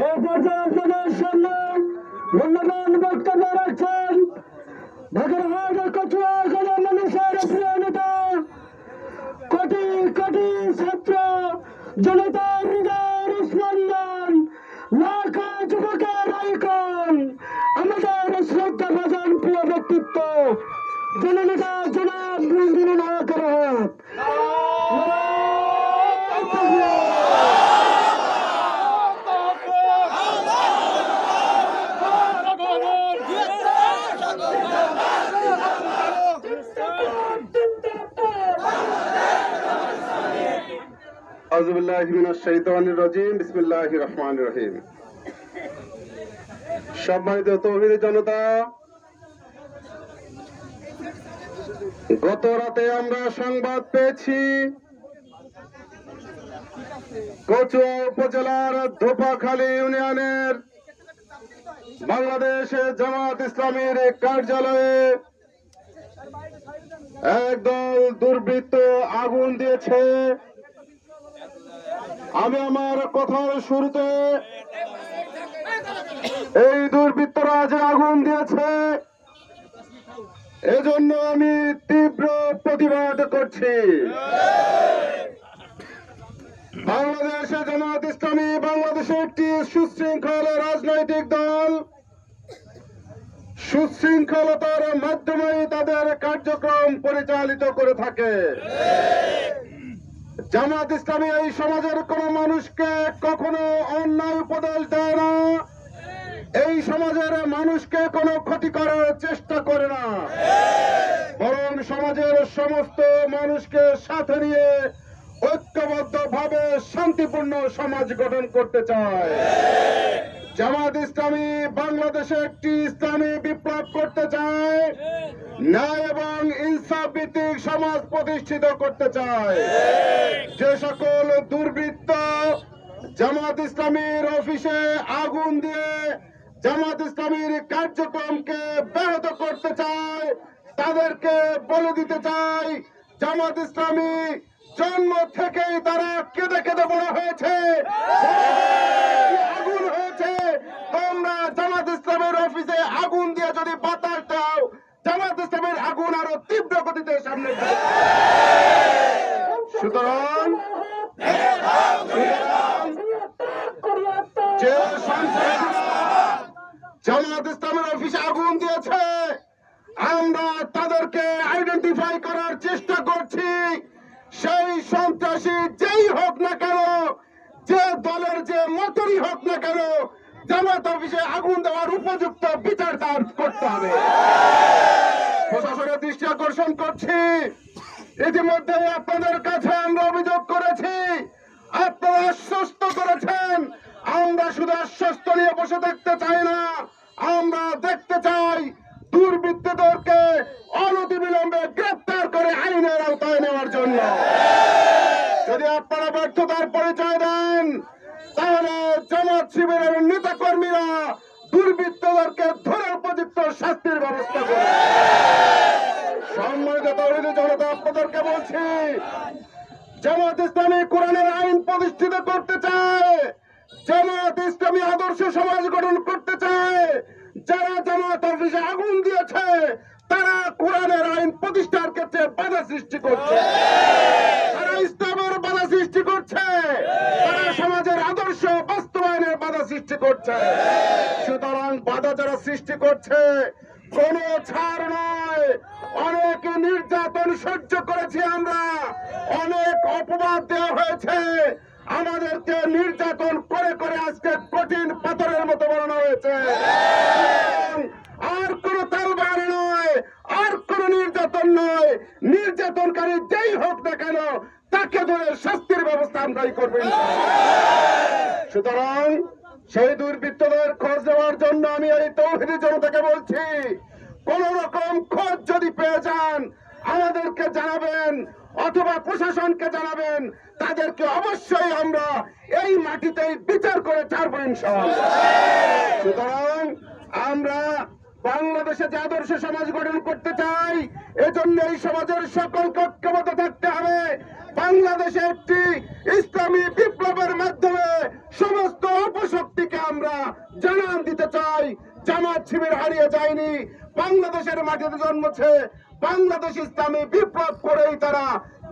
এই পর্যায়ে আপনাদের সামনে মূল্যবান বক্তব্য রাখছেন। বাগেরহাট ও কচুয়া জেলা মানুষের প্রিয় নেতা, কোটি কোটি ছাত্র জনতার হৃদয়ের স্পন্দন, লাখো যুবকের আইকন, আমাদের শ্রদ্ধা ভজন প্রিয় ব্যক্তিত্ব, জননেতা জনাব মঞ্জুর নায়কের হাত গত রাতে আমরা সংবাদ পেয়েছি, কচুয়া উপজেলার ধোপাখালী ইউনিয়নের বাংলাদেশ জামাত ইসলামীর কার্যালয়ে একদল দুর্বৃত্ত আগুন দিয়েছে। আমি আমার কথার শুরুতে এই দুর্বৃত্তরা যে আগুন দিয়েছে, এজন্য আমি তীব্র প্রতিবাদ করছি। বাংলাদেশে জামাত ইসলামী বাংলাদেশে একটি সুশৃঙ্খল রাজনৈতিক দল, সুশৃঙ্খলতার মাধ্যমে তাদের কার্যক্রম পরিচালিত করে থাকে। জামাত ইসলামী এই সমাজের কোন মানুষকে কখনো অন্যায় উপদেশ দেয় না। এই সমাজের মানুষকে কোনো ক্ষতি করার চেষ্টা করে না। বরং সমাজের সমস্ত মানুষকে সাথে নিয়ে ঐক্যবদ্ধ ভাবে শান্তিপূর্ণ সমাজ গঠন করতে চায়। জামাত ইসলামী বাংলাদেশে একটি ইসলামী বিপ্লব করতে চায়, ন্যায় এবং ইনসাফ ভিত্তিক সমাজ প্রতিষ্ঠিত করতে চায়। যে সকল দুর্বৃত্ত জামাত ইসলামীর অফিসে আগুন দিয়ে জামাত ইসলামীর কার্যক্রমকে ব্যাহত করতে চায়, তাদেরকে বলে দিতে চাই জামাত ইসলামী জন্ম থেকেই তারা কেঁদে কেঁদে বড় হয়েছে। হয়েছে তোমরা জামাত ইসলামের অফিসে আগুন দিয়ে যদি বাতাস দাও, জামাত ইসলামের আগুন আরও তীব্র গতিতে সামনে সুতরাং যে জামাত ইসলামের অফিসে আগুন দিয়েছে, আমরা তাদেরকে আইডেন্টিফাই করার চেষ্টা করছি। সেই সন্ত্রাসী যেই হোক না কেন যে দলের যে মতরই হোক না কেন জামাত অফিসে আগুন দেওয়ার উপযুক্ত বিচার তার করতে হবে। প্রশাসনের দৃষ্টি আকর্ষণ করছি। ইতিমধ্যে আপনাদের কাছে আমরা অভিযোগ করেছি। আপনারা আশ্বস্ত করেছেন, আমরা শুধু আশ্বস্ত নিয়ে বসে থাকতে চাই না, আমরা দেখতে চাই দুর্বৃত্তদেরকে জামাত শিবিরের নেতা কর্মীরা দুর্বৃত্তদেরকে ধরে উপযুক্ত শাস্তির ব্যবস্থা করে। সম্মানিত জনতা, আপনাদেরকে বলছি জামাত ইসলামী কোরআনের আইন প্রতিষ্ঠিত করতে চায় জামাত ইসলামী আদর্শ সমাজ গঠন করতে চায়, যারা জামাত অফিসে আগুন দিয়েছে, তারা কোরআনের আইন প্রতিষ্ঠার ক্ষেত্রে বাধা সৃষ্টি করছে তারা ইসলামের বাধা সৃষ্টি করছে তারা সমাজের আদর্শ বাস্তবায়নের বাধা সৃষ্টি করছে। সুতরাং বাধা যারা সৃষ্টি করছে, কোন ছাড় নয়। অনেক নির্যাতন সহ্য করেছি আমরা। অনেক অপবাদ দেওয়া হয়েছে। আমাদেরকে নির্যাতন করে করে আজকে কঠিন পাথরের মতো বানানো হয়েছে। আর কোন তালবার নয়, আর কোন নির্যাতন নয়। নির্যাতনকারী যেই হোক না কেন, তাকে ধরে শাস্তির ব্যবস্থা আমরাই করব। সুতরাং সেই দুর্বৃত্তদের খোঁজ দেওয়ার জন্য আমি এই তৌহিদি জনতাকে বলছি, কোন রকম খোঁজ যদি পেয়ে যান, আমাদেরকে জানাবেন অথবা প্রশাসনকে জানাবেন, তাদেরকে অবশ্যই আমরা এই মাটিতেই বিচার করে ছাড়বো সুতরাং আমরা বাংলাদেশে যে আদর্শ সমাজ গঠন করতে চাই, এজন্য এই সমাজের সকল ঐক্যবদ্ধ থাকতে হবে। বাংলাদেশে একটি ইসলামী বিপ্লবের মাধ্যমে সমস্ত অপশক্তিকে আমরা জানান দিতে চাই জামাত শিবির হারিয়ে যায়নি। বাংলাদেশের মাটিতে জন্মেছে বাংলাদেশ ইসলামী। বিপ্লব করেই তারা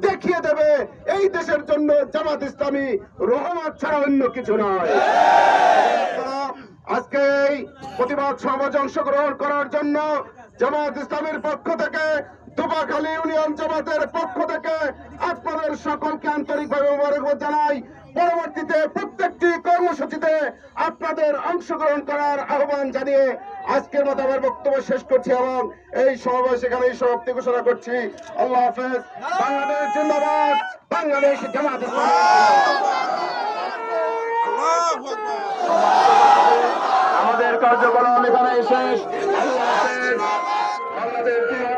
দেখিয়ে দেবে এই দেশের জন্য জামাত ইসলামী রহমত ছাড়া অন্য কিছু নয়। আজকে এই প্রতিবাদ সমাজ অংশগ্রহণ করার জন্য জামাত ইসলামের পক্ষ থেকে দুবাখালী ইউনিয়ন জামাতের পক্ষ থেকে আপনাদের সকলকে আন্তরিকভাবে জানাই। পরবর্তীতে প্রত্যেকটি আপনাদের অংশগ্রহণ করার আহ্বান জানিয়ে আজকের মতো আমার বক্তব্য শেষ করছি এবং এই সমাবেশ এখানেই সমাপ্তি ঘোষণা করছি। আল্লাহ হাফেজ। বাংলাদেশ জিন্দাবাদ। বাংলাদেশ জামাত আমাদের কার্যক্রম এখানে শেষ। আল্লাহ হাফেজ। বাংলাদেশ।